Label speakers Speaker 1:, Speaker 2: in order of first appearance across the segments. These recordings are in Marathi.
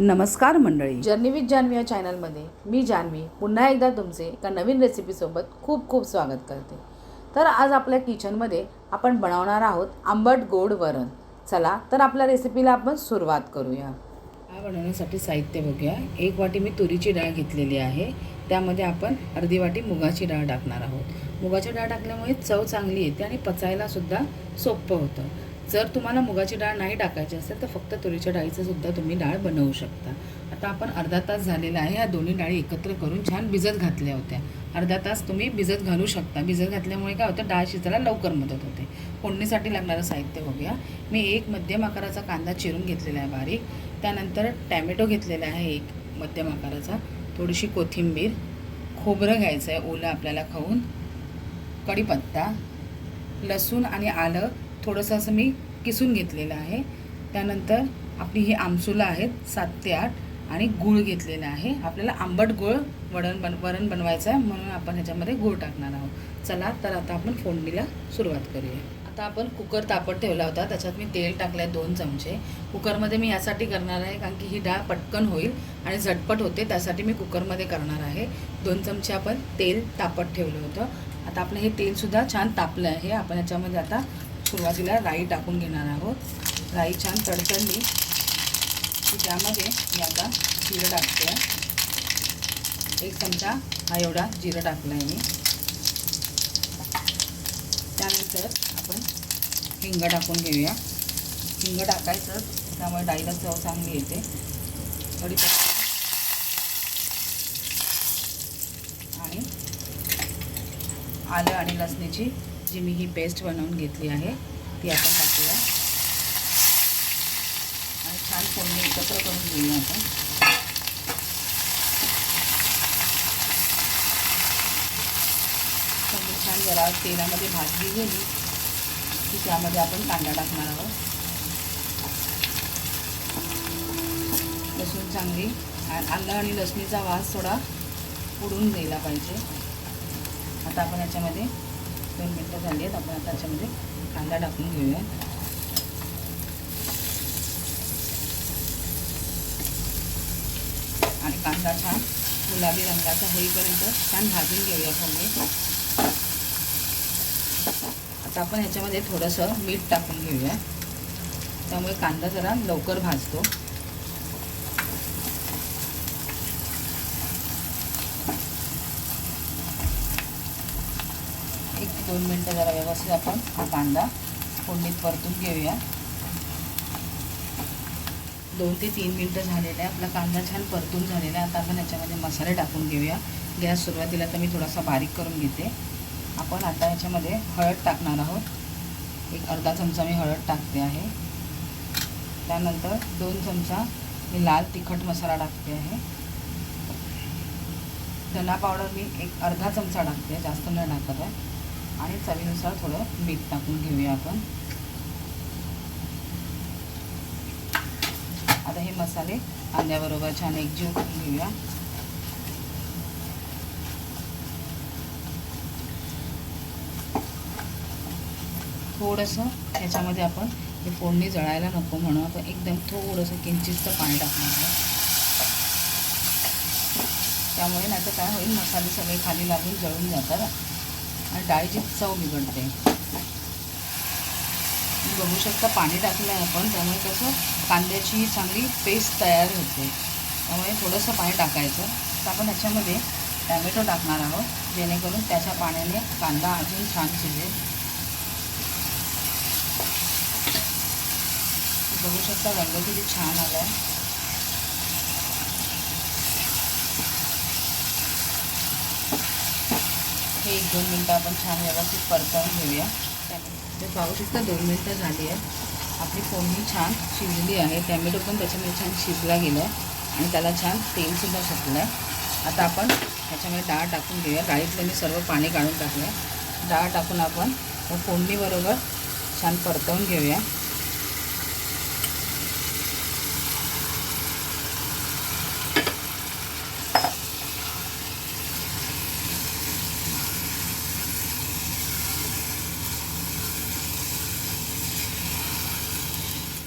Speaker 1: नमस्कार मंडळी.
Speaker 2: जर्नी विथ जान्हवी या चॅनलमध्ये मी जान्हवी पुन्हा एकदा तुमचे एका नवीन रेसिपीसोबत खूप खूप स्वागत करते. तर आज आपल्या किचनमध्ये आपण बनवणार आहोत आंबट गोड वरण. चला तर आपल्या रेसिपीला आपण सुरुवात करूया.
Speaker 1: हा बनवण्यासाठी साहित्य बघूया. एक वाटी मी तुरीची डाळ घेतलेली आहे. त्यामध्ये आपण अर्धी वाटी मुगाची डाळ टाकणार आहोत. मुगाची डाळ टाकल्यामुळे चव चांगली येते आणि पचायला सुद्धा सोपं होतं. जर तुम्हाला मुगाची डाळ नाही टाकायची असेल तर फक्त तुरीच्या डाळीचं सुद्धा तुम्ही डाळ बनवू शकता. आता आपण अर्धा तास झालेला आहे ह्या दोन्ही डाळी एकत्र करून छान भिजत घातल्या होत्या. अर्धा तास तुम्ही भिजत घालू शकता. भिजत घातल्यामुळे काय होतं? डाळ शिजायला लवकर मदत होते. फोडणीसाठी लागणारं साहित्य बघूया. मी एक मध्यम आकाराचा कांदा चिरून घेतलेला आहे बारीक. त्यानंतर टॅमॅटो घेतलेला आहे एक मध्यम आकाराचा. थोडीशी कोथिंबीर खोबरं घ्यायचं आहे ओलं आपल्याला खाऊन. कढीपत्ता लसूण आणि आलं. थोडंसं असं मी किसून घेतलेलं आहे. त्यानंतर आपली ही आमसुलं आहेत सात ते आठ आणि गूळ घेतलेला आहे. आपल्याला आंबट गूळ वरण बन वरण बनवायचं आहे म्हणून आपण ह्याच्यामध्ये गूळ टाकणार आहोत. चला तर आता आपण फोडणीला सुरुवात करूया. आता आपण कुकर तापत ठेवला होता त्याच्यात मी तेल टाकलं आहे दोन चमचे. कुकरमध्ये मी यासाठी करणार आहे कारण की ही डाळ पटकन होईल आणि झटपट होते त्यासाठी मी कुकरमध्ये करणार आहे. दोन चमचे आपण तेल तापत ठेवलं होतं. आता आपलं हे तेलसुद्धा छान तापलं आहे. आपण ह्याच्यामध्ये आता सुरुवातीला राई टाकून घेणार आहोत. राई छान तडतडली. की त्यामध्ये मी आता जिरं टाकते. एक चमचा हा एवढा जिरं टाकलं आहे मी. त्यानंतर आपण हिंग टाकून घेऊया. हिंग टाकायचं त्यामुळे डाळीला चव चांगली येते. थोडी आणि आलं आणि लसणीची जी मी ही पेस्ट बनवून घेतली आहे ती आपण टाकूया. आणि छान फोडणी एकत्र करून घेऊया आपण. फोडणी छान जरा तेलामध्ये भाजली गेली की त्यामध्ये आपण कांदा टाकणार आहोत. लसूण चांगली आलं आणि लसणीचा वास थोडा उडून द्यायला पाहिजे. आता आपण याच्यामध्ये दोन मिनटं झाली आहेत. आपण आता त्याच्यामध्ये कांदा टाकून घेऊया. आणि कांदा छान गुलाबी रंगाचा होईपर्यंत छान भाजून घेऊया थोडे आता आपण ह्याच्यामध्ये थोडंसं मीठ टाकून घेऊया. त्यामुळे कांदा जरा लवकर भाजतो. दोन मिनटं जरा व्यवस्थित आपण हा कांदा फोडणीत परतून घेऊया. दोन ते तीन मिनटं झालेले आहे. आपला कांदा छान परतून झालेला आहे. आता आपण याच्यामध्ये मसाले टाकून घेऊया. गॅस सुरुवातीला तर मी थोडासा बारीक करून घेते. आपण आता याच्यामध्ये हळद टाकणार आहोत. एक अर्धा चमचा मी हळद टाकते आहे. त्यानंतर दोन चमचा मी लाल तिखट मसाला टाकते आहे. धना पावडर मी एक अर्धा चमचा टाकते. जास्त न टाकत आहे. आणि चवीनुसार थोडं मीठ टाकून घेऊया आपण. आता हे मसाले कांद्याबरोबर छान एकजीव करून घेऊया. थोडंसं ह्याच्यामध्ये आपण हे फोडणी जळायला नको म्हणून आपण एकदम थोडंसं किंचितचं पाणी टाकणार आहे. त्यामुळे नाही तर काय होईल मसाले सगळे खाली लागून जळून जातात. आणि डाळीची चव बिघडते. बघू शकता पाणी टाकलं आहे आपण त्यामुळे कसं कांद्याची चांगली पेस्ट तयार होते. त्यामुळे थोडंसं पाणी टाकायचं. तर आपण याच्यामध्ये टॅमॅटो टाकणार आहोत जेणेकरून त्याच्या पाण्याने कांदा अजून छान शिजेल. बघू शकता रंग किती छान आला आहे हे एक दोन मिनटं आपण छान व्यवस्थित परतवून घेऊया. ते पाहू शकता दोन मिनटं झाली आहे. आपली फोडणी छान शिजली आहे. टॅमॅटो पण त्याच्यामध्ये छान शिजला गेला आहे आणि त्याला छान तेलसुद्धा सुटलं आहे आता आपण त्याच्यामध्ये डाळ टाकून घेऊया. डाळीतलं मी सर्व पाणी काढून टाकलं आहे डाळ टाकून आपण फोडणीबरोबर छान परतवून घेऊया.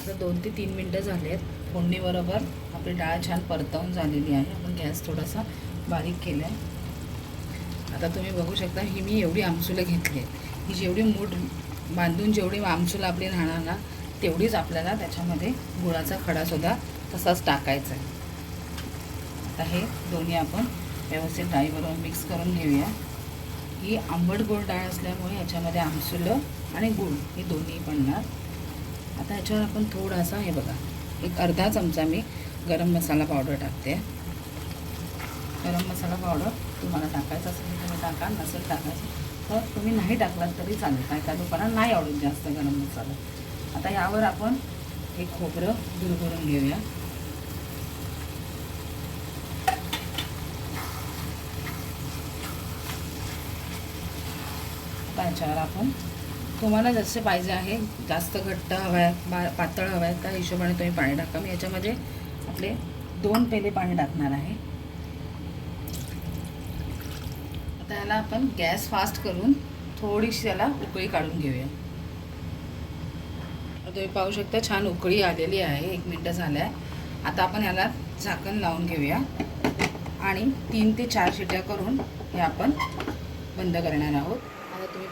Speaker 1: आता दोन ते तीन मिनटं झाली आहेत फोडणीबरोबर आपली डाळ छान परतवून झालेली आहे. आपण गॅस थोडासा बारीक केला आहे आता तुम्ही बघू शकता ही मी एवढी आमसुलं घेतली आहे ही जेवढी मूठ बांधून जेवढी आमसुलं आपली राहणार ना तेवढीच आपल्याला त्याच्यामध्ये गुळाचा खडासुद्धा तसाच टाकायचा आहे. आता हे दोन्ही आपण व्यवस्थित डाळीबरोबर मिक्स करून घेऊया. ही आंबट गोड डाळ असल्यामुळे याच्यामध्ये आमसुलं आणि गुळ हे दोन्ही पडणार आता ह्याच्यावर आपण थोडासा हे बघा एक अर्धा चमचा मी गरम मसाला पावडर टाकते. गरम मसाला पावडर तुम्हाला टाकायचं असेल तर तुम्ही टाका नसेल टाकायचं तर तुम्ही नाही टाकलात तरी चालेल. काय काय लोकांना नाही आवडत जास्त गरम मसाला. आता यावर आपण एक खोबरं दूर घेऊया. आता याच्यावर आपण तुम्हाला जसे पाहिजे आहे जास्त घट्ट हवं आहे बा पातळ हवं आहे त्या हिशोबाने तुम्ही पाणी टाका. मी याच्यामध्ये आपले दोन पेले पाणी टाकणार आहे. आता ह्याला आपण गॅस फास्ट करून थोडीशी त्याला उकळी काढून घेऊया. तुम्ही पाहू शकता छान उकळी आलेली आहे. एक मिनटं झालं आहे आता आपण ह्याला झाकण लावून घेऊया. आणि तीन ते चार शिट्या करून हे आपण बंद करणार आहोत.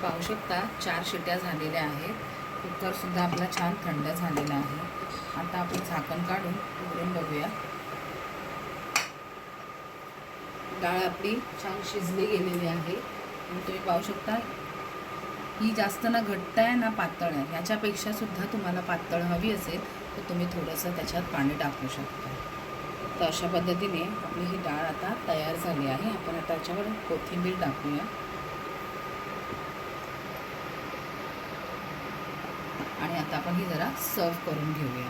Speaker 1: पाहू शकता चार शिट्या झालेल्या आहेत. कुकरसुद्धा आपला छान थंड झालेला आहे. आता आपण झाकण काढून उघडून बघूया. डाळ आपली छान शिजली गेलेली आहे. तुम्ही पाहू शकता ही जास्त ना घट्ट आहे ना पातळ आहे. ह्याच्यापेक्षा सुद्धा तुम्हाला पातळ हवी असेल तर तुम्ही थोडंसं त्याच्यात पाणी टाकू शकता. तर अशा पद्धतीने आपली ही डाळ आता तयार झाली आहे. आपण आता त्याच्यावर कोथिंबीर टाकूया. आणि आता आपण ही जरा सर्व करून घेऊया.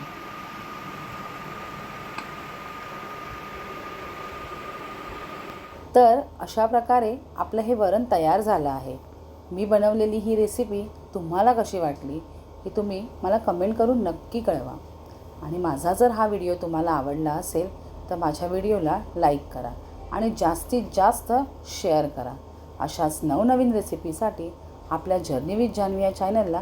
Speaker 2: तर अशा प्रकारे आपलं हे वरण तयार झालं आहे. मी बनवलेली ही रेसिपी तुम्हाला कशी वाटली हे तुम्ही मला कमेंट करून नक्की कळवा. आणि माझा जर हा व्हिडिओ तुम्हाला आवडला असेल तर माझ्या व्हिडिओला लाईक करा आणि जास्तीत जास्त शेअर करा. अशाच नवनवीन रेसिपीसाठी आपल्या जर्नी विथ जान्हवी या चॅनलला